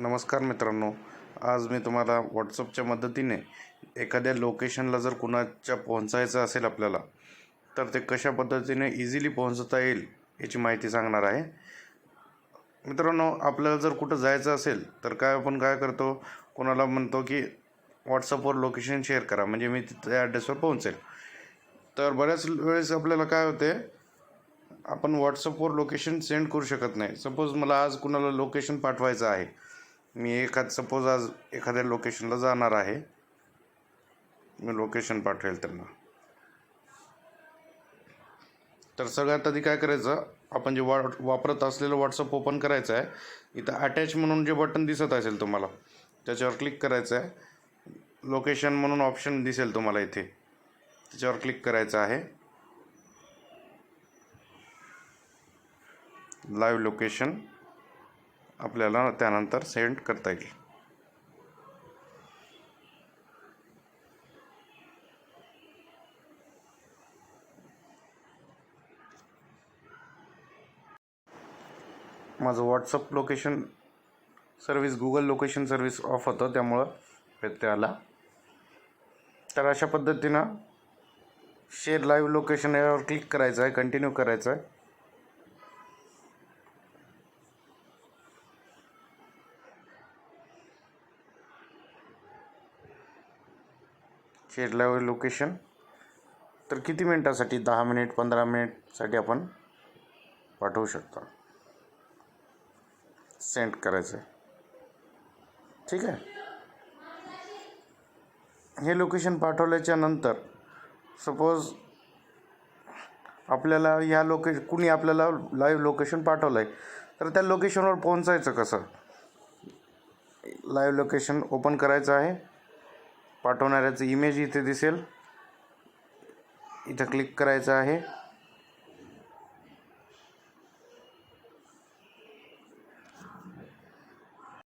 नमस्कार मित्रांनो आज मी तुम्हाला व्हॉट्सअपच्या मदतीने एखाद्या लोकेशनला जर कुणाच्या पोहोचायचं असेल आपल्याला तर ते कशा पद्धतीने इझिली पोहोचता येईल याची माहिती सांगणार आहे. मित्रांनो आपल्याला जर कुठं जायचं असेल तर काय आपण काय करतो? कोणाला म्हणतो की व्हॉट्सअपवर लोकेशन शेअर करा म्हणजे मी त्या ॲड्रेसवर पोहोचेल. तर बऱ्याच वेळेस आपल्याला काय होते आपण व्हॉट्सअपवर लोकेशन सेंड करू शकत नाही. सपोज मला आज कुणाला लोकेशन पाठवायचं आहे मी एखाद सपोज आज एखाद्या लोकेशनला जाणार आहे. मी लोकेशन पाठवेल त्यांना. तर सगळ्यात आधी काय करायचं आपण जे वा वापरत असलेलं व्हॉट्सअप ओपन करायचं आहे इथं अटॅच म्हणून जे बटन दिसत असेल तुम्हाला त्याच्यावर क्लिक करायचं आहे. लोकेशन म्हणून ऑप्शन दिसेल तुम्हाला इथे. त्याच्यावर क्लिक करायचं आहे. लाईव्ह लोकेशन आपल्याला त्यानंतर सेंड करता येईल. माझं WhatsApp location service Google location service off होतं त्यामुळं व्यत्यय आला. तर अशा पद्धतीनं शेअर लाईव्ह लोकेशन यावर क्लिक करायचं आहे कंटिन्यू करायचं आहे शेअर लोकेशन तर किती मिनटासाठी? दहा मिनिट पंधरा मिनिटसाठी आपण पाठवू शकतो. सेंड करायचं आहे. ठीक आहे? हे लोकेशन पाठवल्याच्या नंतर सपोज आपल्याला ह्या लोके कुणी आपल्याला लाईव्ह लोकेशन पाठवलं आहे तर त्या लोकेशनवर पोहोचायचं कसं? लाईव्ह लोकेशन ओपन करायचं आहे. पाठवणाऱ्याचं इमेज इथे दिसेल. इथं क्लिक करायचं आहे.